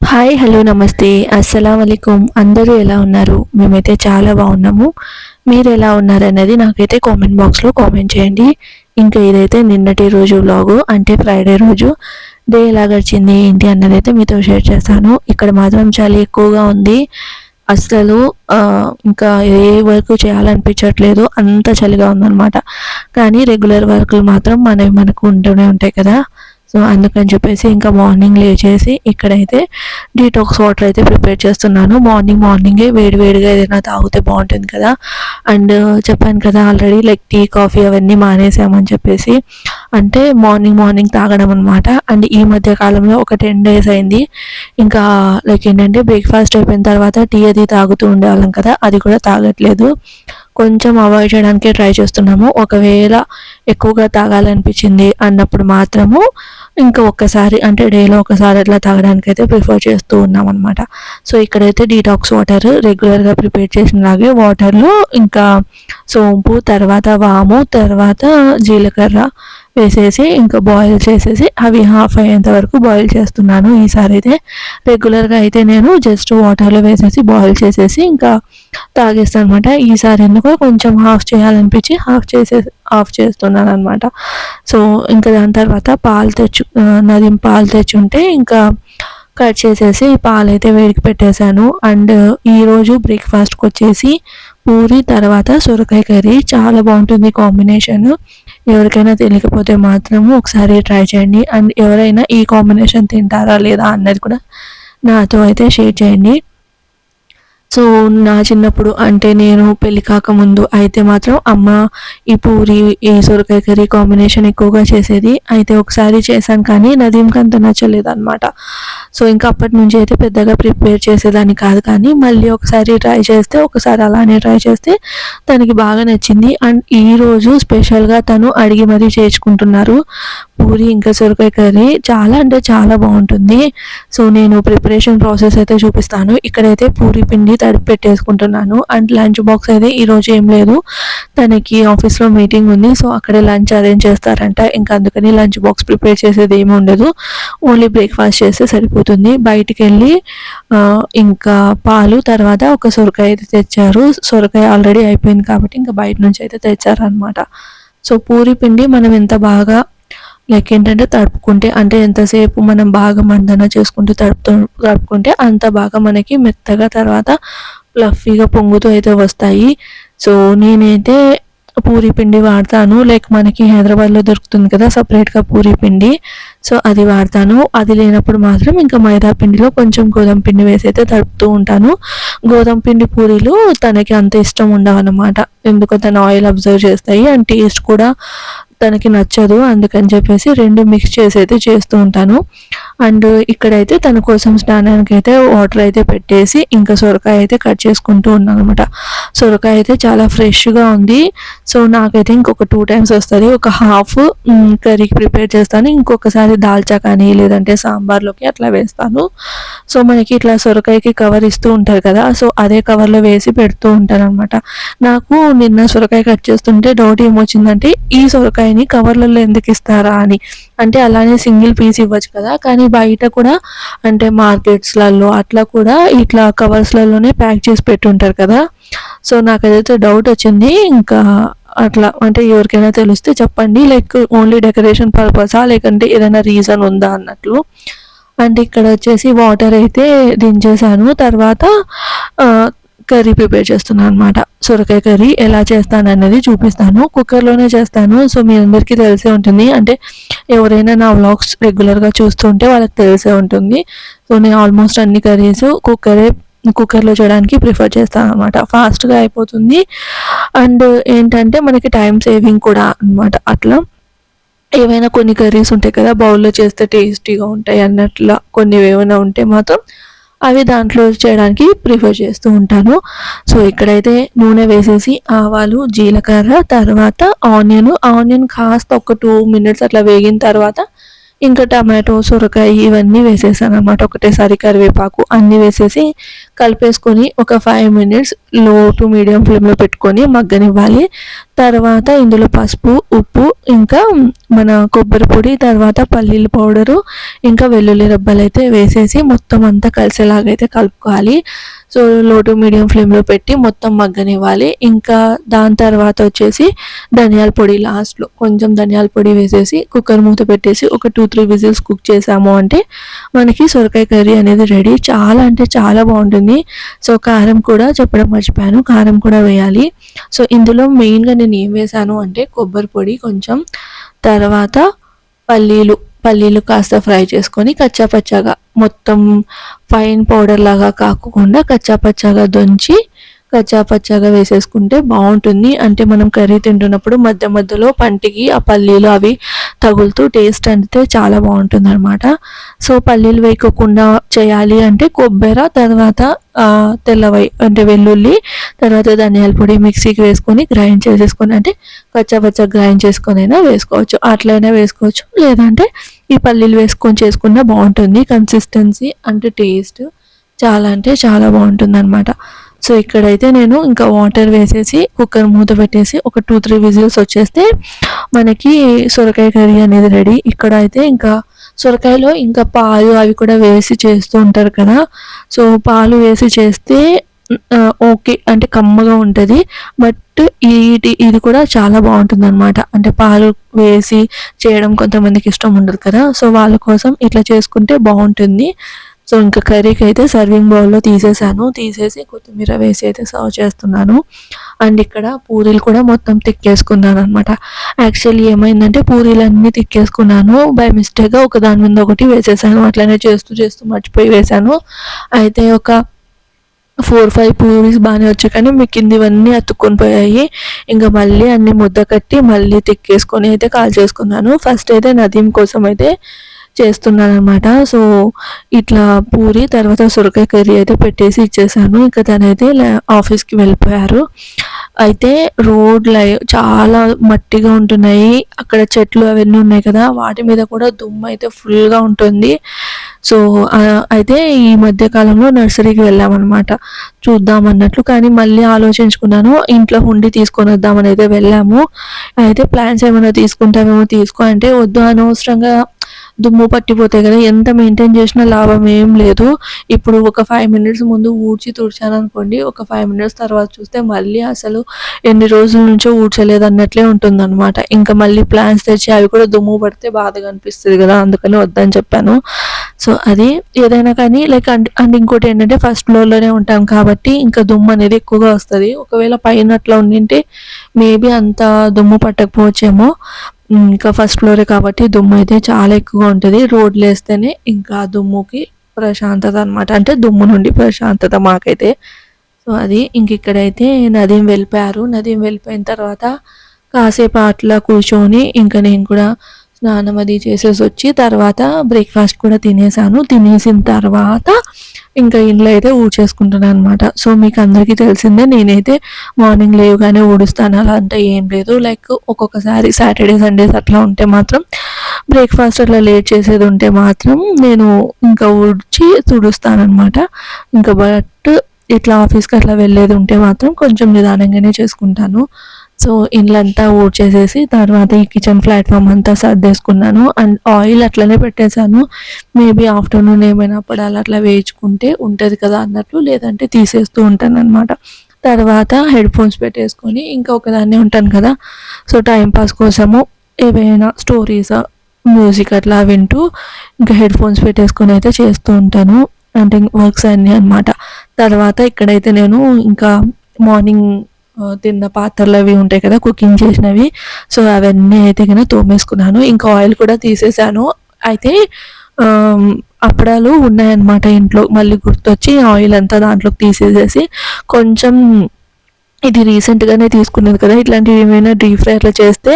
Hi hello నమస్తే. అస్సలం అయికం అందరూ ఎలా ఉన్నారు? మేమైతే చాలా బాగున్నాము. మీరు ఎలా ఉన్నారు అనేది నాకైతే కామెంట్ బాక్స్లో కామెంట్ చేయండి. ఇంకా ఇదైతే నిన్నటి రోజు వ్లాగు అంటే ఫ్రైడే రోజు. డే ఎలా గడిచింది ఏంటి అన్నది అయితే మీతో షేర్ చేస్తాను. ఇక్కడ మాత్రం చాలా ఎక్కువగా ఉంది. అసలు ఇంకా ఏ వర్క్ చేయాలనిపించట్లేదు. అంత చలిగా ఉందన్నమాట. కానీ రెగ్యులర్ వర్క్లు మాత్రం మనవి మనకు ఉంటూనే ఉంటాయి కదా. సో అందుకని చెప్పేసి ఇంకా మార్నింగ్ లేచేసి ఇక్కడైతే డీటాక్స్ వాటర్ అయితే ప్రిపేర్ చేస్తున్నాను. మార్నింగ్ మార్నింగే వేడి వేడిగా ఏదైనా తాగితే బాగుంటుంది కదా. అండ్ uh, చెప్పాను కదా ఆల్రెడీ లైక్ టీ కాఫీ అవన్నీ మానేసామని చెప్పేసి. అంటే మార్నింగ్ మార్నింగ్ తాగడం అనమాట అండ్ ఈ మధ్య కాలంలో ఒక టెన్ డేస్ అయింది. ఇంకా లైక్ ఏంటంటే బ్రేక్ఫాస్ట్ అయిపోయిన తర్వాత టీ అది తాగుతూ ఉండేవాళ్ళం కదా అది కూడా తాగట్లేదు. కొంచెం అవాయిడ్ చేయడానికి ట్రై చేస్తున్నాము. ఒకవేళ ఎక్కువగా తాగాలనిపించింది అన్నప్పుడు మాత్రము ఇంకా ఒక్కసారి అంటే డేలో ఒకసారి అట్లా తాగడానికి అయితే ప్రిఫర్ చేస్తూ ఉన్నాం అనమాట సో ఇక్కడైతే డీటాక్స్ వాటర్ రెగ్యులర్గా ప్రిపేర్ చేసినలాగే వాటర్లో ఇంకా సోంపు తర్వాత వాము తర్వాత జీలకర్ర వేసేసి ఇంకా బాయిల్ చేసేసి అవి హాఫ్ అయ్యేంత వరకు బాయిల్ చేస్తున్నాను. ఈసారి అయితే రెగ్యులర్గా అయితే నేను జస్ట్ వాటర్లో వేసేసి బాయిల్ చేసేసి ఇంకా తాగేస్తాను అనమాట ఈసారి ఎందుకో కొంచెం హాఫ్ చేయాలనిపించి హాఫ్ చేసే ఆఫ్ చేస్తున్నాను అనమాట సో ఇంకా దాని తర్వాత పాలు తెచ్చు నదిం పాలు తెచ్చుంటే ఇంకా కట్ చేసేసి పాలు అయితే వేడికి పెట్టేశాను. అండ్ ఈరోజు బ్రేక్ఫాస్ట్కి వచ్చేసి పూరి తర్వాత సొరకాయ కర్రీ. చాలా బాగుంటుంది కాంబినేషన్ ఎవరికైనా తెలియకపోతే మాత్రము ఒకసారి ట్రై చేయండి. అండ్ ఎవరైనా ఈ కాంబినేషన్ తింటారా లేదా అన్నది కూడా నాతో అయితే షేర్ చేయండి. సో నా చిన్నప్పుడు అంటే నేను పెళ్ళి కాకముందు అయితే మాత్రం అమ్మ ఈ పూరి ఈ సొరకాయ కర్రీ కాంబినేషన్ ఎక్కువగా చేసేది. అయితే ఒకసారి చేశాను కానీ నదీంకి అంత నచ్చలేదు అనమాట సో ఇంకా అప్పటి నుంచి అయితే పెద్దగా ప్రిపేర్ చేసేదాన్ని కాదు కానీ మళ్ళీ ఒకసారి ట్రై చేస్తే ఒకసారి అలానే ట్రై చేస్తే తనకి బాగా నచ్చింది. అండ్ ఈరోజు స్పెషల్గా తను అడిగి మరీ చేర్చుకుంటున్నారు. పూరి ఇంకా సొరకాయ కర్రీ చాలా అంటే చాలా బాగుంటుంది. సో నేను ప్రిపరేషన్ ప్రాసెస్ అయితే చూపిస్తాను. ఇక్కడైతే పూరి పిండి తడిపి పెట్టేసుకుంటున్నాను. అండ్ లంచ్ బాక్స్ అయితే ఈరోజు ఏం లేదు. తనకి ఆఫీస్లో మీటింగ్ ఉంది. సో అక్కడే లంచ్ అరేంజ్ చేస్తారంట. ఇంకా అందుకని లంచ్ బాక్స్ ప్రిపేర్ చేసేది ఏమి ఉండదు. ఓన్లీ బ్రేక్ఫాస్ట్ చేస్తే సరిపోతుంది. బయటికి వెళ్ళి ఇంకా పాలు తర్వాత ఒక సొరకాయ అయితే తెచ్చారు. సొరకాయ ఆల్రెడీ అయిపోయింది కాబట్టి ఇంకా బయట నుంచి అయితే తెచ్చారనమాట సో పూరి పిండి మనం ఎంత బాగా లైక్ ఏంటంటే తడుపుకుంటే అంటే ఎంతసేపు మనం బాగా మందన చేసుకుంటూ తడుపుతూ తడుపుకుంటే అంత బాగా మనకి మెత్తగా తర్వాత ఫ్లఫీగా పొంగుతూ అయితే వస్తాయి. సో నేనైతే పూరి పిండి వాడతాను. లైక్ మనకి హైదరాబాద్లో దొరుకుతుంది కదా సపరేట్గా పూరి పిండి. సో అది వాడతాను. అది లేనప్పుడు మాత్రం ఇంకా మైదా పిండిలో కొంచెం గోధుమ పిండి వేసి అయితే తడుపుతూ ఉంటాను. గోధుమ పిండి పూరీలు తనకి అంత ఇష్టం ఉండవు అనమాట ఎందుకో తను ఆయిల్ అబ్జర్వ్ చేస్తాయి. అండ్ టేస్ట్ కూడా తనకి నచ్చదు అందుకని చెప్పేసి రెండు మిక్స్ చేసి అయితే చేస్తూ ఉంటాను. అండ్ ఇక్కడైతే తన కోసం స్నానానికి అయితే వాటర్ అయితే పెట్టేసి ఇంకా సొరకాయ అయితే కట్ చేసుకుంటూ ఉన్నాను అనమాట సొరకాయ అయితే చాలా ఫ్రెష్గా ఉంది. సో నాకైతే ఇంకొక టూ టైమ్స్ వస్తుంది. ఒక హాఫ్ కర్రీకి ప్రిపేర్ చేస్తాను. ఇంకొకసారి దాల్చా కానీ లేదంటే సాంబార్లోకి అట్లా వేస్తాను. సో మనకి ఇట్లా సొరకాయకి కవర్ ఇస్తూ ఉంటారు కదా సో అదే కవర్లో వేసి పెడుతూ ఉంటాను అనమాట నాకు నిన్న సొరకాయ కట్ చేస్తుంటే డౌట్ ఏమొచ్చిందంటే ఈ సొరకాయ సొరకాయని కవర్లలో ఎందుకు ఇస్తారా అని. అంటే అలానే సింగిల్ పీస్ ఇవ్వచ్చు కదా కానీ బయట కూడా అంటే మార్కెట్స్లలో అట్లా కూడా ఇట్లా కవర్స్లలోనే ప్యాక్ చేసి పెట్టుంటారు కదా. సో నాకు ఏదైతే డౌట్ వచ్చింది ఇంకా అట్లా అంటే ఎవరికైనా తెలిస్తే చెప్పండి లైక్ ఓన్లీ డెకరేషన్ పర్పసా లేకంటే ఏదైనా రీజన్ ఉందా అన్నట్లు. అంటే ఇక్కడ వచ్చేసి వాటర్ అయితే దించేసాను తర్వాత కర్రీ ప్రిపేర్ చేస్తున్నాను అనమాట సొరకాయ కర్రీ ఎలా చేస్తాను అనేది చూపిస్తాను. కుక్కర్లోనే చేస్తాను. సో మీ అందరికీ తెలిసే ఉంటుంది. అంటే ఎవరైనా నా వ్లాగ్స్ రెగ్యులర్గా చూస్తుంటే వాళ్ళకి తెలిసే ఉంటుంది. సో నేను ఆల్మోస్ట్ అన్ని కర్రీస్ కుక్కరే కుక్కర్లో చేయడానికి ప్రిఫర్ చేస్తాను అనమాట ఫాస్ట్గా అయిపోతుంది. అండ్ ఏంటంటే మనకి టైం సేవింగ్ కూడా అన్నమాట. అట్లా ఏవైనా కొన్ని కర్రీస్ ఉంటాయి కదా బౌల్లో చేస్తే టేస్టీగా ఉంటాయి అన్నట్లా. కొన్ని ఏమైనా ఉంటే మాత్రం అవి దాంట్లో చేయడానికి ప్రిఫర్ చేస్తూ ఉంటాను. సో ఇక్కడైతే నూనె వేసేసి ఆవాలు జీలకర్ర తర్వాత ఆనియన్. ఆనియన్ కాస్త ఒక టూ మినిట్స్ అట్లా వేగిన తర్వాత ఇంకా టమాటో సొరకాయ ఇవన్నీ వేసేసాను అనమాట ఒకటేసారి కరివేపాకు అన్నీ వేసేసి కలిపేసుకొని ఒక ఫైవ్ మినిట్స్లో టు మీడియం ఫ్లేమ్లో పెట్టుకొని మగ్గనివ్వాలి. తర్వాత ఇందులో పసుపు ఉప్పు ఇంకా మన కొబ్బరి పొడి తర్వాత పల్లీల పౌడరు ఇంకా వెల్లుల్లి రబ్బలు అయితే వేసేసి మొత్తం అంతా కలిసేలాగైతే కలుపుకోవాలి. సో లో టు మీడియం ఫ్లేమ్లో పెట్టి మొత్తం మగ్గనివ్వాలి. ఇంకా దాని తర్వాత వచ్చేసి ధనియాల పొడి లాస్ట్లో కొంచెం ధనియాల పొడి వేసేసి కుక్కర్ మూత పెట్టేసి ఒక టూ త్రీ విజిల్స్ కుక్ చేసాము అంటే మనకి సొరకాయ కర్రీ అనేది రెడీ చాలా అంటే చాలా బాగుంటుంది. సో కారం కూడా చెప్పడం మర్చిపోయాను కారం కూడా వేయాలి. సో ఇందులో మెయిన్గా నేను ఏం వేసాను అంటే కొబ్బరి పొడి కొంచెం తర్వాత పల్లీలు పల్లీలు కాస్త ఫ్రై చేసుకొని కచ్చాపచ్చాగా మొత్తం ఫైన్ పౌడర్ లాగా కాకుండా కచ్చాపచ్చాగా దొంచి కచ్చాపచ్చాగా వేసేసుకుంటే బాగుంటుంది. అంటే మనం కర్రీ తింటున్నప్పుడు మధ్య మధ్యలో పంటికి ఆ పల్లీలు అవి తగులుతూ టేస్ట్ అందితే చాలా బాగుంటుంది అనమాట సో పల్లీలు వేయకోకుండా చేయాలి అంటే కొబ్బరి తర్వాత తెల్లవై అంటే వెల్లుల్లి తర్వాత ధనియాల పొడి మిక్సీకి వేసుకొని గ్రైండ్ చేసేసుకొని అంటే కచ్చాపచ్చ గ్రైండ్ చేసుకొని అయినా వేసుకోవచ్చు. అట్లయినా వేసుకోవచ్చు. లేదంటే ఈ పల్లీలు వేసుకొని చేసుకున్నా బాగుంటుంది. కన్సిస్టెన్సీ అంటే టేస్ట్ చాలా అంటే చాలా బాగుంటుంది అనమాట సో ఇక్కడైతే నేను ఇంకా వాటర్ వేసేసి కుక్కర్ మూత పెట్టేసి ఒక టూ త్రీ విజిల్స్ వచ్చేస్తే మనకి సొరకాయ కర్రీ అనేది రెడీ ఇక్కడ అయితే ఇంకా సొరకాయలో ఇంకా పాలు అవి కూడా వేసి చేస్తూ ఉంటారు కదా. సో పాలు వేసి చేస్తే ఓకే అంటే కమ్మగా ఉంటుంది. బట్ ఇది ఇది కూడా చాలా బాగుంటుంది అనమాట అంటే పాలు వేసి చేయడం కొంతమందికి ఇష్టం ఉండదు కదా. సో వాళ్ళ కోసం ఇట్లా చేసుకుంటే బాగుంటుంది. సో ఇంకా కర్రీకి అయితే సర్వింగ్ బౌల్లో తీసేసాను. తీసేసి కొత్తిమీర వేసి అయితే సర్వ్ చేస్తున్నాను. అండ్ ఇక్కడ పూరీలు కూడా మొత్తం తిక్కేసుకున్నాను అనమాట యాక్చువల్లీ ఏమైందంటే పూరీలు అన్నీ తిక్కేసుకున్నాను. బై మిస్టేక్గా ఒక దాని మీద ఒకటి వేసేసాను. అట్లనే చేస్తూ చేస్తూ మర్చిపోయి వేసాను అయితే ఒక ఫోర్ ఫైవ్ పూరీస్ బాగానే వచ్చాయి కానీ మీ కిందివన్నీ అతుక్కొని పోయాయి. ఇంకా మళ్ళీ అన్ని ముద్ద కట్టి మళ్ళీ తిక్కేసుకొని అయితే కాల్ చేసుకున్నాను. ఫస్ట్ అయితే నదీం కోసం అయితే చేస్తున్నాను అనమాట సో ఇట్లా పూరి తర్వాత సొరకాయ కర్రీ అయితే పెట్టేసి ఇచ్చేసాను. ఇంకా తనైతే ఆఫీస్కి వెళ్ళిపోయారు. అయితే రోడ్లు చాలా మట్టిగా ఉంటున్నాయి. అక్కడ చెట్లు అవన్నీ ఉన్నాయి కదా వాటి మీద కూడా దుమ్ము అయితే ఫుల్గా ఉంటుంది. సో అయితే ఈ మధ్య కాలంలో నర్సరీకి వెళ్ళామన్నమాట. చూద్దాం అన్నట్లు కానీ మళ్ళీ ఆలోచించుకున్నాను ఇంట్లో ఉండి తీసుకొని వద్దామని అయితే వెళ్ళాము. అయితే ప్లాన్స్ ఏమైనా తీసుకుంటామేమో తీసుకో అంటే వద్దు. అనవసరంగా దుమ్ము పట్టిపోతాయి కదా ఎంత మెయింటైన్ చేసినా లాభం ఏం లేదు. ఇప్పుడు ఒక ఫైవ్ మినిట్స్ ముందు ఊడ్చి తుడిచాను అనుకోండి ఒక ఫైవ్ మినిట్స్ తర్వాత చూస్తే మళ్ళీ అసలు ఎన్ని రోజుల నుంచో ఊడ్చలేదు అన్నట్లే ఉంటుంది అనమాట ఇంకా మళ్ళీ ప్లాన్స్ తెచ్చి అవి కూడా దుమ్ము పడితే బాధగా అనిపిస్తుంది కదా అందుకని వద్దని చెప్పాను. సో అది ఏదైనా కానీ లైక్ అండ్ అండ్ ఇంకోటి ఏంటంటే ఫస్ట్ ఫ్లోర్లోనే ఉంటాం కాబట్టి ఇంకా దుమ్ము అనేది ఎక్కువగా వస్తుంది. ఒకవేళ పైన అట్లా ఉండింటే మేబీ అంత దుమ్ము పట్టకపోవచ్చేమో. ఇంకా ఫస్ట్ ఫ్లోరే కాబట్టి దుమ్ము అయితే చాలా ఎక్కువగా ఉంటుంది. రోడ్లు వేస్తేనే ఇంకా దుమ్ముకి ప్రశాంతత అనమాట అంటే దుమ్ము నుండి ప్రశాంతత మాకైతే. సో అది ఇంక ఇక్కడైతే నదీం వెళ్ళిపోయారు. నదీం వెళ్ళిపోయిన తర్వాత కాసేపు అట్లా కూర్చొని ఇంకా నేను కూడా స్నానం అది చేసేసి వచ్చి తర్వాత బ్రేక్ఫాస్ట్ కూడా తినేసాను. తినేసిన తర్వాత ఇంకా ఇంట్లో అయితే ఊడ్చేసుకుంటున్నాను అనమాట సో మీకు అందరికీ తెలిసిందే నేనైతే మార్నింగ్ లేవుగానే ఊడుస్తాను. అలా అంటే ఏం లేదు. లైక్ ఒక్కొక్కసారి సాటర్డే సండేస్ అట్లా ఉంటే మాత్రం బ్రేక్ఫాస్ట్ అట్లా లేట్ చేసేది ఉంటే మాత్రం నేను ఇంకా ఊడ్చి తుడుస్తాను అనమాట ఇంకా బట్ ఇట్లా ఆఫీస్కి అట్లా వెళ్ళేది ఉంటే మాత్రం కొంచెం నిదానంగానే చేసుకుంటాను. సో ఇండ్లంతా ఊడ్చేసేసి తర్వాత ఈ కిచెన్ ప్లాట్ఫామ్ అంతా సర్దేసుకున్నాను. అండ్ ఆయిల్ అట్లనే పెట్టేశాను. మేబీ ఆఫ్టర్నూన్ ఏమైనా పడాలి అట్లా వేయించుకుంటే ఉంటుంది కదా అన్నట్లు లేదంటే తీసేస్తూ ఉంటాను అనమాట తర్వాత హెడ్ ఫోన్స్ పెట్టేసుకొని ఇంకా ఒకదాన్నే ఉంటాను కదా. సో టైంపాస్ కోసము ఏవైనా స్టోరీస్ మ్యూజిక్ అట్లా వింటూ ఇంకా హెడ్ ఫోన్స్ పెట్టేసుకొని అయితే చేస్తూ ఉంటాను. అంటే వర్క్స్ అన్నీ అనమాట తర్వాత ఇక్కడైతే నేను ఇంకా మార్నింగ్ తిన్న పాత్రలు అవి ఉంటాయి కదా కుకింగ్ చేసినవి. సో అవన్నీ అయితే కన్నా తోమేసుకున్నాను. ఇంకా ఆయిల్ కూడా తీసేసాను. అయితే అప్పడాలు ఉన్నాయన్నమాట ఇంట్లో. మళ్ళీ గుర్తొచ్చి ఆయిల్ అంతా దాంట్లోకి తీసేసేసి కొంచెం ఇది రీసెంట్గానే తీసుకున్నది కదా ఇట్లాంటివి ఏమైనా డీప్ ఫ్రైలో చేస్తే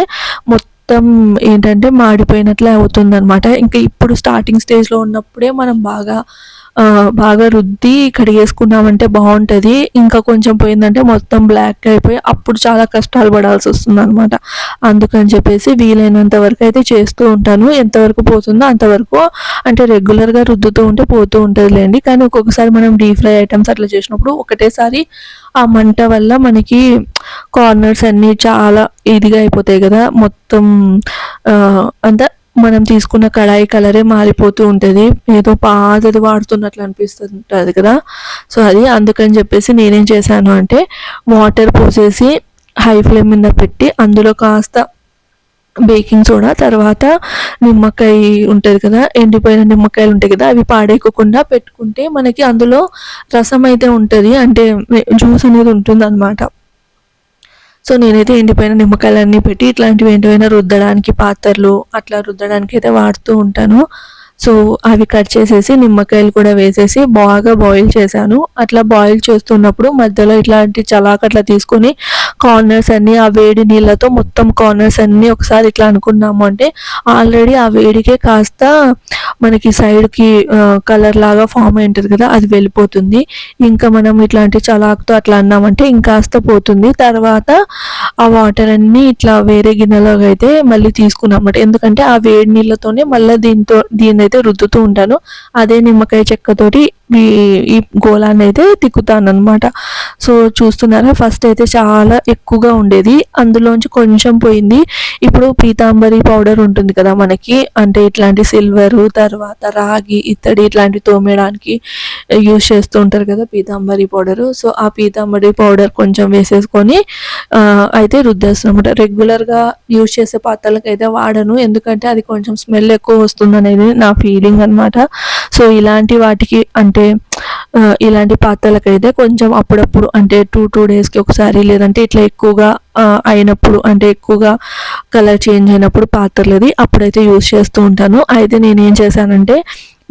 మొత్తం ఏంటంటే మాడిపోయినట్లే అవుతుందన్నమాట. ఇంకా ఇప్పుడు స్టార్టింగ్ స్టేజ్లో ఉన్నప్పుడే మనం బాగా బాగా రుద్ది కడిగేసుకున్నామంటే బాగుంటుంది. ఇంకా కొంచెం పోయిందంటే మొత్తం బ్లాక్ అయిపోయి అప్పుడు చాలా కష్టాలు పడాల్సి వస్తుంది అనమాట అందుకని చెప్పేసి వీలైనంత వరకు అయితే చేస్తూ ఉంటాను. ఎంతవరకు పోతుందో అంతవరకు అంటే రెగ్యులర్గా రుద్దుతూ ఉంటే పోతూ ఉంటుందిలేండి. కానీ ఒక్కొక్కసారి మనం డీప్ ఫ్రై ఐటమ్స్ అట్లా చేసినప్పుడు ఒకటేసారి ఆ మంట వల్ల మనకి కార్నర్స్ అన్నీ చాలా ఇదిగా అయిపోతాయి కదా. మొత్తం అంతా మనం తీసుకున్న కడాయి కలరే మారిపోతూ ఉంటుంది. ఏదో పాతది వాడుతున్నట్లు అనిపిస్తుంటుంది కదా. సో అది అందుకని చెప్పేసి నేనేం చేశాను అంటే వాటర్ పోసేసి హై ఫ్లేమ్ మీద పెట్టి అందులో కాస్త బేకింగ్ సోడా తర్వాత నిమ్మకాయ ఉంటుంది కదా ఎండిపోయిన నిమ్మకాయలు ఉంటాయి కదా అవి పాడేయకుండా పెట్టుకుంటే మనకి అందులో రసం అయితే ఉంటుంది. అంటే జ్యూస్ అనేది ఉంటుంది అనమాట సో నేనైతే ఎండిపోయిన నిమ్మకాయలన్నీ పెట్టి ఇట్లాంటివి ఏంటివైనా రుద్దడానికి పాత్రలు అట్లా రుద్దడానికి అయితే వాడుతూ ఉంటాను. సో అవి కట్ చేసేసి నిమ్మకాయలు కూడా వేసేసి బాగా బాయిల్ చేశాను. అట్లా బాయిల్ చేస్తున్నప్పుడు మధ్యలో ఇట్లాంటి చలాకట్లా తీసుకొని కార్నర్స్ అన్నీ ఆ వేడి నీళ్ళతో మొత్తం కార్నర్స్ అన్నీ ఒకసారి ఇట్లా అనుకున్నాము అంటే ఆల్రెడీ ఆ వేడికే కాస్త మనకి సైడ్కి కలర్ లాగా ఫామ్ అయి ఉంటుంది కదా అది వెళ్ళిపోతుంది. ఇంకా మనం ఇట్లాంటి చలాకుతో అట్లా అన్నామంటే ఇంకాస్త పోతుంది. తర్వాత ఆ వాటర్ అన్నీ ఇట్లా వేరే గిన్నెలోకి అయితే మళ్ళీ తీసుకున్నాం ఎందుకంటే ఆ వేడి నీళ్ళతోనే మళ్ళీ దీంతో దీని అయితే రుద్దుతూ ఉంటాను. అదే నిమ్మకాయ చెక్కతోటి ఈ ఈ గోళాన్ని అయితే తిక్కుతాను అనమాట సో చూస్తున్నారా ఫస్ట్ అయితే చాలా ఎక్కువగా ఉండేది. అందులోంచి కొంచెం పోయింది. ఇప్పుడు పీతాంబరి పౌడర్ ఉంటుంది కదా మనకి. అంటే ఇట్లాంటి సిల్వరు తర్వాత రాగి ఇత్తడి ఇట్లాంటివి తోమేయడానికి యూజ్ చేస్తూ ఉంటారు కదా పీతాంబరి పౌడరు సో ఆ పీతాంబరి పౌడర్ కొంచెం వేసేసుకొని అయితే అయితే అనమాట రెగ్యులర్గా యూజ్ చేసే పాత్రలకు అయితే వాడను. ఎందుకంటే అది కొంచెం స్మెల్ ఎక్కువ వస్తుంది అనేది నా ఫీలింగ్ అనమాట సో ఇలాంటి వాటికి అంటే అంటే ఇలాంటి పాత్రలకైతే కొంచెం అప్పుడప్పుడు అంటే టూ టూ డేస్కి ఒకసారి లేదంటే ఇట్లా ఎక్కువగా అయినప్పుడు అంటే ఎక్కువగా కలర్ చేంజ్ అయినప్పుడు పాత్రలది అప్పుడైతే యూజ్ చేస్తూ ఉంటాను. అయితే నేను ఏం చేశానంటే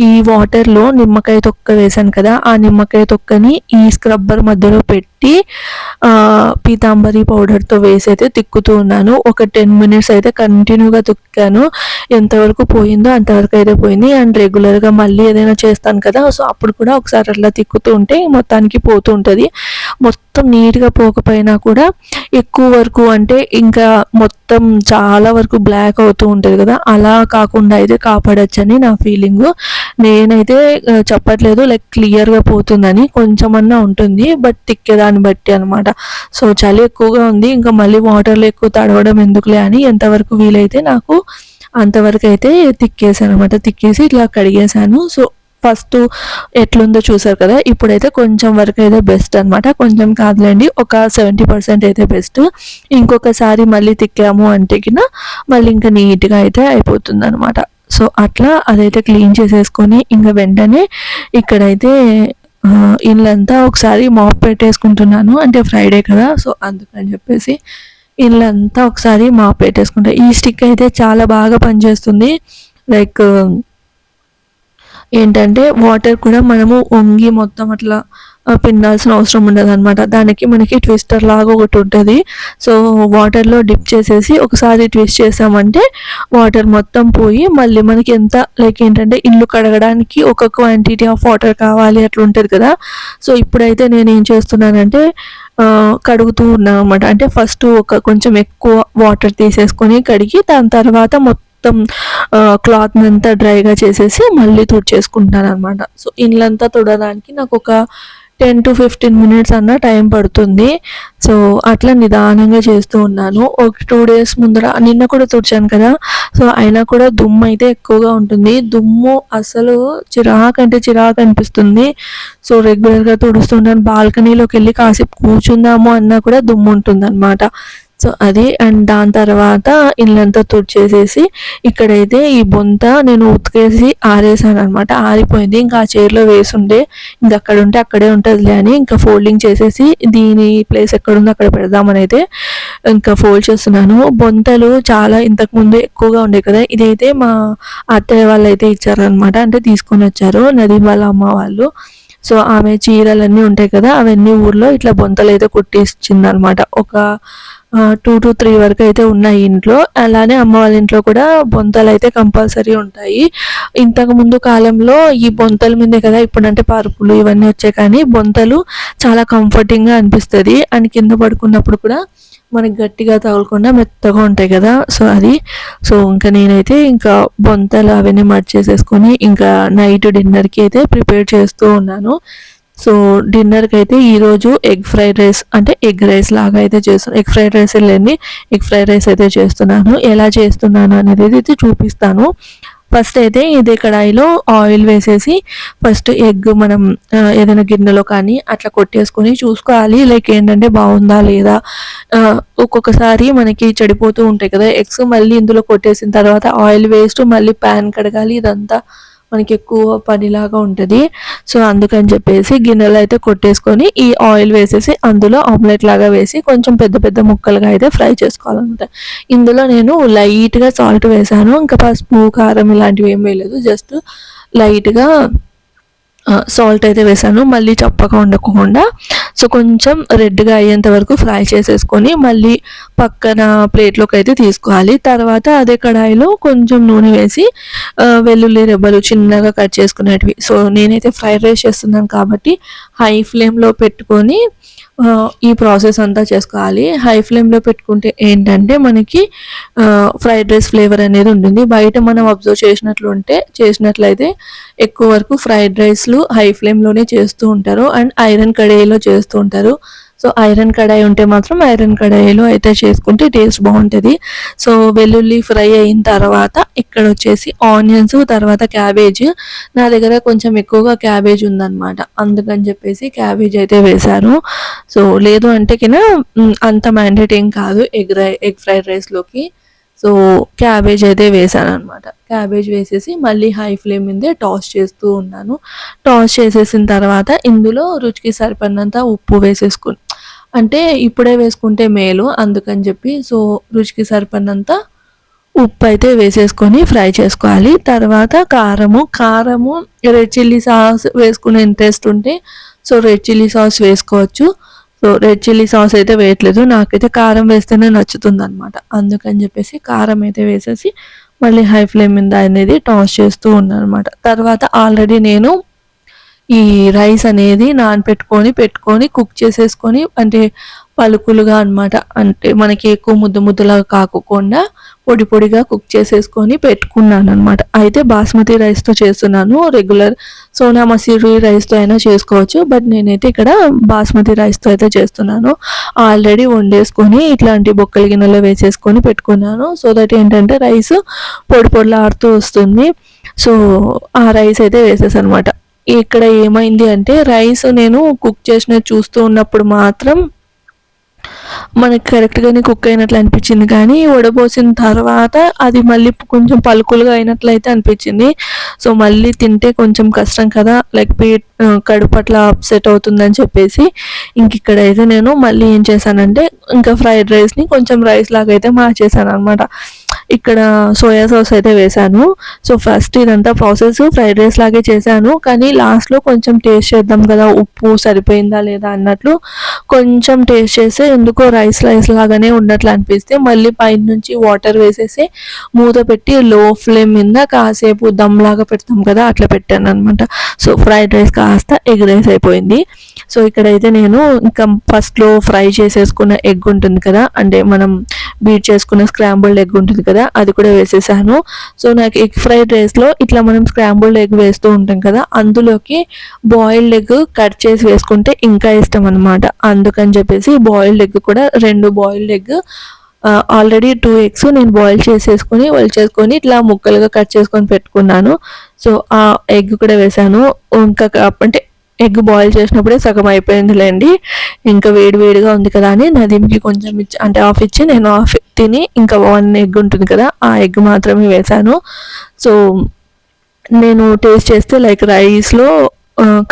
ఈ వాటర్లో నిమ్మకాయ తొక్క వేశాను కదా ఆ నిమ్మకాయ తొక్కని ఈ స్క్రబ్బర్ మధ్యలో పెట్టి పెట్టి పీతాంబరి పౌడర్తో వేసి అయితే తిక్కుతూ ఉన్నాను. ఒక టెన్ మినిట్స్ అయితే కంటిన్యూగా తిక్కాను. ఎంతవరకు పోయిందో అంతవరకు అయితే పోయింది. అండ్ రెగ్యులర్గా మళ్ళీ ఏదైనా చేస్తాను కదా సో అప్పుడు కూడా ఒకసారి అట్లా తిక్కుతూ ఉంటే మొత్తానికి పోతూ ఉంటుంది. మొత్తం నీట్గా పోకపోయినా కూడా ఎక్కువ వరకు అంటే ఇంకా మొత్తం చాలా వరకు బ్లాక్ అవుతూ ఉంటుంది కదా అలా కాకుండా అయితే కాపాడొచ్చని నా ఫీలింగ్. నేనైతే చెప్పట్లేదు లైక్ క్లియర్గా పోతుందని కొంచెమన్నా ఉంటుంది బట్ తిక్కేదాన్ని బట్టి అనమాట సో చలి ఎక్కువగా ఉంది ఇంకా మళ్ళీ వాటర్లో ఎక్కువ తడవడం ఎందుకులే అని ఎంతవరకు వీలైతే నాకు అంతవరకు అయితే తిక్కేసాను అనమాట తిక్కేసి ఇట్లా కడిగేసాను సో ఫస్ట్ ఎట్లుందో చూసారు కదా ఇప్పుడైతే కొంచెం వరకు అయితే బెస్ట్ అనమాట కొంచెం కాదులేండి ఒక సెవెంటీ పర్సెంట్ అయితే బెస్ట్ ఇంకొకసారి మళ్ళీ తిక్కాము అంటే కింద మళ్ళీ ఇంకా నీట్గా అయితే అయిపోతుంది అనమాట సో అట్లా అదైతే క్లీన్ చేసేసుకొని ఇంకా వెంటనే ఇక్కడైతే ఇల్లంతా ఒకసారి మాప్ పెట్టేసుకుంటున్నాను. అంటే ఫ్రైడే కదా సో అందుకని చెప్పేసి ఇల్లంతా ఒకసారి మాప్ పెట్టేసుకుంటా. ఈ స్టిక్ అయితే చాలా బాగా పనిచేస్తుంది. లైక్ ఏంటంటే వాటర్ కూడా మనము వంగి మొత్తం అట్లా పిండాల్సిన అవసరం ఉండదు అనమాట దానికి మనకి ట్విస్టర్ లాగా ఒకటి ఉంటుంది. సో వాటర్లో డిప్ చేసేసి ఒకసారి ట్విస్ట్ చేసామంటే వాటర్ మొత్తం పోయి మళ్ళీ మనకి ఎంత లైక్ ఏంటంటే ఇల్లు కడగడానికి ఒక క్వాంటిటీ ఆఫ్ వాటర్ కావాలి అట్లా ఉంటుంది కదా. సో ఇప్పుడైతే నేను ఏం చేస్తున్నానంటే కడుగుతూ ఉన్నాను అనమాట అంటే ఫస్ట్ ఒక కొంచెం ఎక్కువ వాటర్ తీసేసుకొని కడిగి దాని తర్వాత మొత్తం క్లాత్ అంతా డ్రైగా చేసేసి మళ్ళీ తుడిచేసుకుంటాను అనమాట సో ఇండ్లంతా తుడడానికి నాకు ఒక టెన్ టు ఫిఫ్టీన్ మినిట్స్ అన్న టైం పడుతుంది. సో అట్లా నిదానంగా చేస్తూ ఉన్నాను. ఒక టూ డేస్ ముందర నిన్న కూడా తుడిచాను కదా. సో అయినా కూడా దుమ్ము అయితే ఎక్కువగా ఉంటుంది. దుమ్ము అసలు చిరాకు అంటే చిరాకు అనిపిస్తుంది. సో రెగ్యులర్గా తుడుస్తుంటాను బాల్కనీలోకి వెళ్ళి కాసేపు కూర్చుందాము అన్నా కూడా దుమ్ము ఉంటుంది అనమాట సో అది అండ్ దాని తర్వాత ఇల్లంతా తుడిచేసేసి ఇక్కడైతే ఈ బొంత నేను ఉతికేసి ఆరేసాను అనమాట ఆరిపోయింది. ఇంకా ఆ చైర్లో వేసుండే. ఇంకా అక్కడ ఉంటే అక్కడే ఉంటుందిలే అని ఇంకా ఫోల్డింగ్ చేసేసి దీని ప్లేస్ ఎక్కడుందో అక్కడ పెడదామని అయితే ఇంకా ఫోల్డ్ చేస్తున్నాను. బొంతలు చాలా ఇంతకుముందు ఎక్కువగా ఉండే కదా. ఇదైతే మా అత్తయ్య వాళ్ళు అయితే ఇచ్చారనమాట అంటే తీసుకొని వచ్చారు. నది వాళ్ళ అమ్మ వాళ్ళు. సో ఆమె చీరలన్నీ ఉంటాయి కదా. అవన్నీ ఊర్లో ఇట్లా బొంతలు అయితే కుట్టించింది అనమాట ఒక టూ టు త్రీ వరకు అయితే ఉన్నాయి ఇంట్లో. అలానే అమ్మ వాళ్ళ ఇంట్లో కూడా బొంతలు అయితే కంపల్సరీ ఉంటాయి. ఇంతకుముందు కాలంలో ఈ బొంతల మీదే కదా ఇప్పుడంటే పరుపులు ఇవన్నీ వచ్చాయి కానీ బొంతలు చాలా కంఫర్టింగ్గా అనిపిస్తుంది. అండ్ కింద పడుకున్నప్పుడు కూడా మనకి గట్టిగా తగలకుండా మెత్తగా ఉంటాయి కదా. సో అది. సో ఇంకా నేనైతే ఇంకా బొంతలు అవన్నీ మర్చేసేసుకొని ఇంకా నైట్ డిన్నర్కి అయితే ప్రిపేర్ చేస్తూ ఉన్నాను. సో డిన్నర్కి అయితే ఈరోజు ఎగ్ ఫ్రైడ్ రైస్ అంటే ఎగ్ రైస్ లాగా అయితే చేస్తున్నాను ఎగ్ ఫ్రైడ్ రైస్ లేని ఎగ్ ఫ్రైడ్ రైస్ అయితే చేస్తున్నాను. ఎలా చేస్తున్నాను అనేది అయితే చూపిస్తాను. ఫస్ట్ అయితే ఇదే కడాయిలో ఆయిల్ వేసేసి ఫస్ట్ ఎగ్ మనం ఏదైనా గిన్నెలో కానీ అట్లా కొట్టేసుకొని చూసుకోవాలి. లైక్ ఏంటంటే బాగుందా లేదా? ఒక్కొక్కసారి మనకి చెడిపోతూ ఉంటాయి కదా ఎగ్స్ మళ్ళీ ఇందులో కొట్టేసిన తర్వాత ఆయిల్ వేస్ట్ మళ్ళీ ప్యాన్ కడగాలి. ఇదంతా మనకి ఎక్కువ పనిలాగా ఉంటుంది. సో అందుకని చెప్పేసి గిన్నెలు అయితే కొట్టేసుకొని ఈ ఆయిల్ వేసేసి అందులో ఆమ్లెట్ లాగా వేసి కొంచెం పెద్ద పెద్ద ముక్కలుగా అయితే ఫ్రై చేసుకోవాలన్నమాట. ఇందులో నేను లైట్గా సాల్ట్ వేసాను. ఇంకా పసుపు కారం ఇలాంటివి ఏం వేయలేదు. జస్ట్ లైట్గా సాల్ట్ అయితే వేసాను. మళ్ళీ చప్పగా ఉండకుండా సో కొంచెం రెడ్గా అయ్యేంత వరకు ఫ్రై చేసేసుకొని మళ్ళీ పక్కన ప్లేట్లోకి అయితే తీసుకోవాలి. తర్వాత అదే కడాయిలో కొంచెం నూనె వేసి వెల్లుల్లి రెబ్బలు చిన్నగా కట్ చేసుకునేటివి. సో నేనైతే ఫ్రైడ్ రైస్ చేస్తున్నాను కాబట్టి హై ఫ్లేమ్లో పెట్టుకొని ఈ ప్రాసెస్ అంతా చేసుకోవాలి. హై ఫ్లేమ్లో పెట్టుకుంటే ఏంటంటే మనకి ఫ్రైడ్ రైస్ ఫ్లేవర్ అనేది ఉంటుంది. బయట మనం అబ్జర్వ్ చేసినట్లు ఉంటే చేసినట్లయితే ఎక్కువ వరకు ఫ్రైడ్ రైస్లు హై ఫ్లేమ్లోనే చేస్తూ ఉంటారు. అండ్ ఐరన్ కడాయిలో చేస్తూ ఉంటారు. సో ఐరన్ కడాయి ఉంటే మాత్రం ఐరన్ కడాయిలో అయితే చేసుకుంటే టేస్ట్ బాగుంటుంది. సో వెల్లుల్లి ఫ్రై అయిన తర్వాత ఇక్కడ వచ్చేసి ఆనియన్స్ తర్వాత క్యాబేజ్. నా దగ్గర కొంచెం ఎక్కువగా క్యాబేజ్ ఉందన్నమాట. అందుకని చెప్పేసి క్యాబేజ్ అయితే వేశాను. సో లేదు అంటే కింద అంత మ్యాండేట్ ఏం కాదు ఎగ్ రై ఎగ్ ఫ్రైడ్ రైస్లోకి సో క్యాబేజ్ అయితే వేసాను అనమాట క్యాబేజ్ వేసేసి మళ్ళీ హై ఫ్లేమ్ మీదే టాస్ చేస్తూ ఉన్నాను. టాస్ చేసేసిన తర్వాత ఇందులో రుచికి సరిపడినంత ఉప్పు వేసేసుకుని అంటే ఇప్పుడే వేసుకుంటే మేలు అందుకని చెప్పి సో రుచికి సరిపడినంత ఉప్పు అయితే వేసేసుకొని ఫ్రై చేసుకోవాలి. తర్వాత కారము కారము రెడ్ చిల్లీ సాస్ వేసుకునే ఇంట్రెస్ట్ ఉంటే సో రెడ్ చిల్లీ సాస్ వేసుకోవచ్చు. సో రెడ్ చిల్లీ సాస్ అయితే వేయట్లేదు. నాకైతే కారం వేస్తేనే నచ్చుతుంది అనమాట అందుకని చెప్పేసి కారం అయితే వేసేసి మళ్ళీ హై ఫ్లేమ్ మీద అనేది టాస్ చేస్తూ ఉన్నాను అనమాట తర్వాత ఆల్రెడీ నేను ఈ రైస్ అనేది నానపెట్టుకొని పెట్టుకొని కుక్ చేసేసుకొని అంటే పలుకులుగా అనమాట అంటే మనకి ఎక్కువ ముద్ద ముద్దలాగా కాకుండా పొడి పొడిగా కుక్ చేసేసుకొని పెట్టుకున్నాను అనమాట అయితే బాస్మతి రైస్తో చేస్తున్నాను రెగ్యులర్ సోనా మసూరి రైస్తో అయినా చేసుకోవచ్చు. బట్ నేనైతే ఇక్కడ బాస్మతి రైస్తో అయితే చేస్తున్నాను. ఆల్రెడీ వండేసుకొని ఇట్లాంటి బొక్కల గిన్నెలో వేసేసుకొని పెట్టుకున్నాను. సో దట్ ఏంటంటే రైస్ పొడి పొడిలాడుతూ వస్తుంది. సో ఆ రైస్ అయితే వేసేసాను అనమాట ఇక్కడ ఏమైంది అంటే రైస్ నేను కుక్ చేసిన చూస్తూ ఉన్నప్పుడు మాత్రం మనకి కరెక్ట్గానే కుక్ అయినట్లు అనిపించింది. కానీ వడబోసిన తర్వాత అది మళ్ళీ కొంచెం పలుకులుగా అయినట్లయితే అనిపించింది. సో మళ్ళీ తింటే కొంచెం కష్టం కదా. లైక్ పీట్ కడుపు అట్లా అప్సెట్ అవుతుందని చెప్పేసి ఇంక ఇక్కడైతే నేను మళ్ళీ ఏం చేశానంటే ఇంకా ఫ్రైడ్ రైస్ని కొంచెం రైస్ లాగా అయితే మార్చేసాను అనమాట ఇక్కడ సోయా సాస్ అయితే వేశాను. సో ఫస్ట్ ఇదంతా ప్రాసెస్ ఫ్రైడ్ రైస్ లాగే చేశాను. కానీ లాస్ట్లో కొంచెం టేస్ట్ చేద్దాం కదా ఉప్పు సరిపోయిందా లేదా అన్నట్లు కొంచెం టేస్ట్ చేస్తే ఎందుకో రైస్ రైస్ లాగానే ఉన్నట్లు అనిపిస్తే మళ్ళీ పైన నుంచి వాటర్ వేసేసి మూత పెట్టి లో ఫ్లేమ్ మీద కాసేపు దమ్ లాగా పెడతాం కదా అట్లా పెట్టాను అనమాట సో ఫ్రైడ్ రైస్ కాస్త ఎగ్ రైస్ అయిపోయింది. సో ఇక్కడైతే నేను ఇంకా ఫస్ట్లో ఫ్రై చేసేసుకున్న ఎగ్ ఉంటుంది కదా అంటే మనం బీట్ చేసుకున్న స్క్రాంబుల్డ్ ఎగ్ ఉంటుంది కదా అది కూడా వేసేసాను. సో నాకు ఎగ్ ఫ్రైడ్ రైస్లో ఇట్లా మనం స్క్రాంబుల్డ్ ఎగ్ వేస్తూ ఉంటాం కదా అందులోకి బాయిల్డ్ ఎగ్ కట్ చేసి వేసుకుంటే ఇంకా ఇష్టం అనమాట అందుకని చెప్పేసి బాయిల్డ్ ఎగ్ కూడా రెండు boiled egg already two eggs నేను బాయిల్ చేసేసుకొని బాయిల్ చేసుకొని ఇట్లా ముక్కలుగా కట్ చేసుకొని పెట్టుకున్నాను. సో ఆ ఎగ్ కూడా వేసాను. ఇంకా అంటే ఎగ్ బాయిల్ చేసినప్పుడే సగం అయిపోయిందిలేండి. ఇంకా వేడి వేడిగా ఉంది కదా అని నదీంకి కొంచెం ఇచ్చి అంటే ఆఫ్ ఇచ్చి నేను ఆఫ్ తిని ఇంకా వన్ ఎగ్ ఉంటుంది కదా ఆ ఎగ్ మాత్రమే వేశాను. సో నేను టేస్ట్ చేస్తే లైక్ రైస్లో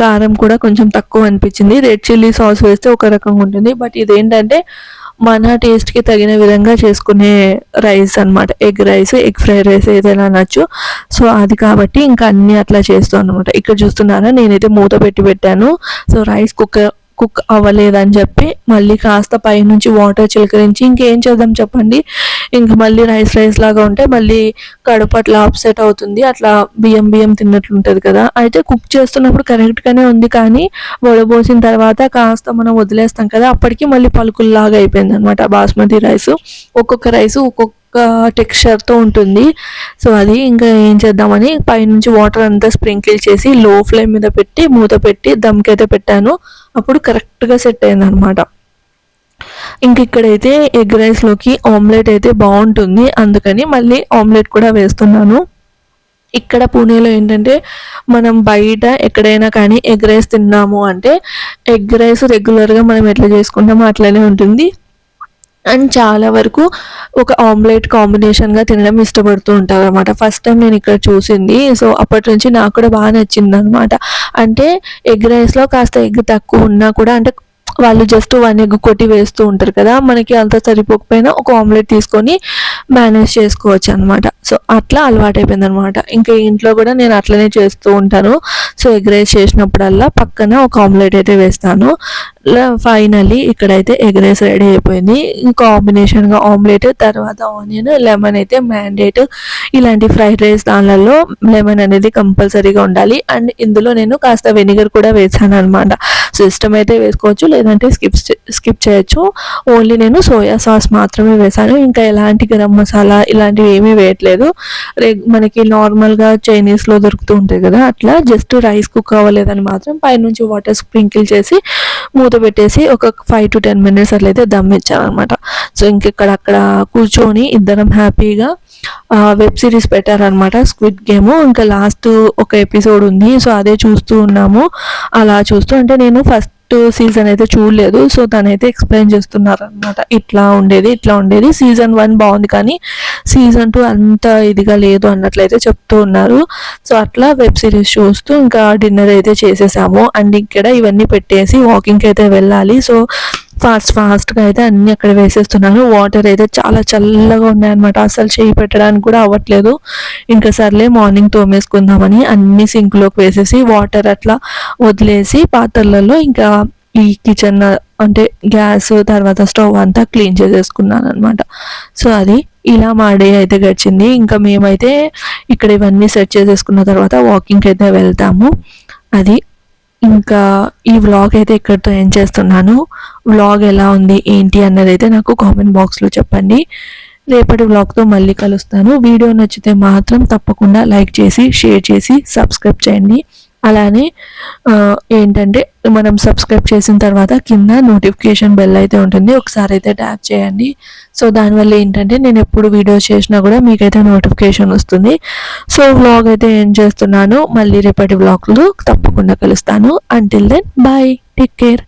కారం కూడా కొంచెం తక్కువ అనిపించింది. రెడ్ చిల్లీ సాస్ వేస్తే ఒక రకంగా ఉంటుంది. బట్ ఇదేంటంటే మన టేస్ట్కి తగిన విధంగా చేసుకునే రైస్ అనమాట egg rice egg fried rice ఏదైనా అనొచ్చు. సో అది కాబట్టి ఇంకా అన్నీ అట్లా చేస్తాను అనమాట ఇక్కడ చూస్తున్నారా? నేనైతే మూత పెట్టి పెట్టాను. సో రైస్ కుక్కర్ కుక్ అవ్వలేదని చెప్పి మళ్ళీ కాస్త పైనుంచి వాటర్ చిలకరించి ఇంకేం చేద్దాం చెప్పండి. ఇంక మళ్ళీ రైస్ రైస్ లాగా ఉంటే మళ్ళీ కడుపు అట్లా అప్సెట్ అవుతుంది. అట్లా బియ్యం బియ్యం తిన్నట్లు ఉంటుంది కదా. అయితే కుక్ చేస్తున్నప్పుడు కరెక్ట్గానే ఉంది కానీ వడబోసిన తర్వాత కాస్త మనం వదిలేస్తాం కదా. అప్పటికి మళ్ళీ పలుకుల్లాగా అయిపోయింది అనమాట బాస్మతి రైస్. ఒక్కొక్క రైస్ ఒక్కొక్క టెక్స్చర్తో ఉంటుంది. సో అది ఇంకా ఏం చేద్దామని పైనుంచి వాటర్ అంతా స్ప్రింకిల్ చేసి లో ఫ్లేమ్ మీద పెట్టి మూత పెట్టి దమ్కైతే పెట్టాను. అప్పుడు కరెక్ట్గా సెట్ అయింది అనమాట ఇంక ఇక్కడైతే ఎగ్ రైస్లోకి ఆమ్లెట్ అయితే బాగుంటుంది అందుకని మళ్ళీ ఆమ్లెట్ కూడా వేస్తున్నాను. ఇక్కడ పూణేలో ఏంటంటే మనం బయట ఎక్కడైనా కానీ ఎగ్ రైస్ తిన్నాము అంటే ఎగ్ రైస్ రెగ్యులర్గా మనం ఎట్లా చేసుకుంటామో అట్లనే ఉంటుంది. అండ్ చాలా వరకు ఒక ఆమ్లెట్ కాంబినేషన్గా తినడం ఇష్టపడుతూ ఉంటారు అనమాట ఫస్ట్ టైం నేను ఇక్కడ చూసింది. సో అప్పటి నుంచి నాకు కూడా బాగా నచ్చింది అనమాట అంటే ఎగ్ రైస్లో కాస్త ఎగ్ తక్కువ ఉన్నా కూడా అంటే వాళ్ళు జస్ట్ వన్ ఎగ్ కొట్టి వేస్తూ ఉంటారు కదా మనకి అంత సరిపోకపోయినా ఒక ఆమ్లెట్ తీసుకొని మేనేజ్ చేసుకోవచ్చు అనమాట సో అట్లా అలవాటైపోయింది అనమాట ఇంకా ఇంట్లో కూడా నేను అట్లనే చేస్తూ ఉంటాను. సో ఎగ్ రైస్ చేసినప్పుడల్లా పక్కన ఒక ఆమ్లెట్ అయితే వేస్తాను. ఫైనల్లీ ఇక్కడైతే ఎగ్ రైస్ రెడీ అయిపోయింది. కాంబినేషన్గా ఆమ్లెట్ తర్వాత ఆనియన్ లెమన్ అయితే మ్యాండేట్. ఇలాంటి ఫ్రైడ్ రైస్ దానిలలో లెమన్ అనేది కంపల్సరీగా ఉండాలి. అండ్ ఇందులో నేను కాస్త వెనిగర్ కూడా వేసాను అనమాట సో అయితే వేసుకోవచ్చు లేదంటే స్కిప్ స్కిప్ చేయొచ్చు. ఓన్లీ నేను సోయా సాస్ మాత్రమే వేసాను. ఇంకా ఎలాంటి గరం మసాలా ఇలాంటివి ఏమీ వేయట్లేదు. మనకి నార్మల్గా చైనీస్లో దొరుకుతూ ఉంటాయి కదా అట్లా జస్ట్ రైస్ కుక్ అవ్వలేదని మాత్రం పైనుంచి వాటర్ స్ప్రింకిల్ చేసి మూత పెట్టేసి ఒక ఫైవ్ టు టెన్ మినిట్స్ అట్లయితే దమ్ ఇచ్చారనమాట అనమాట సో ఇంకెక్కడ అక్కడ కూర్చొని ఇద్దరం హ్యాపీగా వెబ్ సిరీస్ పెట్టారనమాట స్క్విడ్ గేమ్ ఇంకా లాస్ట్ ఒక ఎపిసోడ్ ఉంది. సో అదే చూస్తూ ఉన్నాము. అలా చూస్తూ అంటే నేను ఫస్ట్ సీజన్ అయితే చూడలేదు. సో తనైతే ఎక్స్ప్లెయిన్ చేస్తున్నారు అనమాట ఇట్లా ఉండేది ఇట్లా ఉండేది. సీజన్ వన్ బాగుంది కానీ సీజన్ టూ అంత ఇదిగా లేదు అన్నట్లయితే చెప్తూ ఉన్నారు. సో అట్లా వెబ్ సిరీస్ చూస్తూ ఇంకా డిన్నర్ అయితే చేసేసాము. అండ్ ఇక్కడ ఇవన్నీ పెట్టేసి వాకింగ్కి అయితే వెళ్ళాలి. సో ఫాస్ట్ ఫాస్ట్గా అయితే అన్ని అక్కడ వేసేస్తున్నాను వాటర్ అయితే చాలా చల్లగా ఉన్నాయన్నమాట. అసలు చేయి పెట్టడానికి కూడా అవ్వట్లేదు. ఇంకా సర్లే మార్నింగ్ తోమేసుకుందామని అన్ని సింక్లోకి వేసేసి వాటర్ అట్లా వదిలేసి పాత్రలలో ఇంకా ఈ కిచెన్ అంటే గ్యాస్ తర్వాత స్టవ్ అంతా క్లీన్ చేసేసుకున్నాను అనమాట సో అది ఇలా మా డే అయితే గడిచింది. ఇంకా మేమైతే ఇక్కడ ఇవన్నీ సెట్ చేసేసుకున్న తర్వాత వాకింగ్కి అయితే వెళ్తాము. అది ఇంకా ఈ వ్లాగ్ అయితే ఇక్కడితో ఏం చేస్తున్నాను. వ్లాగ్ ఎలా ఉంది ఏంటి అన్నది అయితే నాకు కామెంట్ బాక్స్లో చెప్పండి. రేపటి వ్లాగ్తో మళ్ళీ కలుస్తాను. వీడియో నచ్చితే మాత్రం తప్పకుండా లైక్ చేసి షేర్ చేసి సబ్స్క్రైబ్ చేయండి. అలానే ఏంటంటే మనం సబ్స్క్రైబ్ చేసిన తర్వాత కింద నోటిఫికేషన్ బెల్ అయితే ఉంటుంది. ఒకసారి అయితే ట్యాప్ చేయండి. సో దానివల్ల ఏంటంటే నేను ఎప్పుడు వీడియో చేసినా కూడా మీకైతే నోటిఫికేషన్ వస్తుంది. సో వ్లాగ్ అయితే ఏం చేస్తున్నాను మళ్ళీ రేపటి వ్లాగ్లు తప్పకుండా కలుస్తాను. Until then bye take care